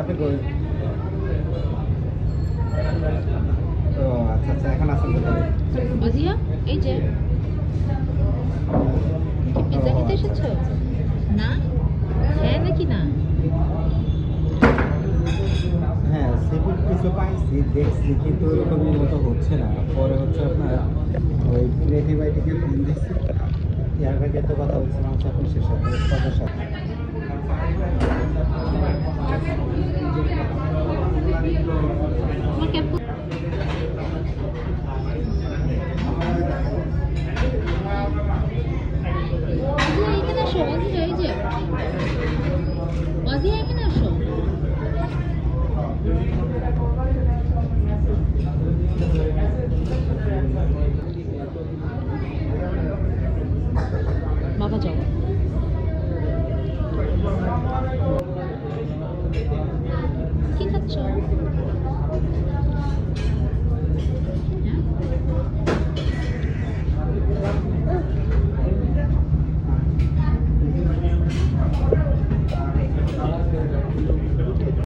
আপনি ও আচ্ছা আচ্ছা এখন আসেন এই যে। খেতে এসেছ? না? হ্যাঁ নাকি না? হ্যাঁ সিভিল কিছু পাইছি দেখছি কিন্তু ওরকমই মতো হচ্ছে না। পরে হচ্ছে আপনার ওই ক্রিয়েটিভ আইটিকে ফোন দিচ্ছি ইয়ার আগে তো কথা বলছিলাম হচ্ছে আপনি শেষ সাথে কথার সাথে তোমার ক্যাব এখানে আসো অজিয়া এই যে অজিয়া এখানে আসো বাবা যাও কি খাচ্ছ?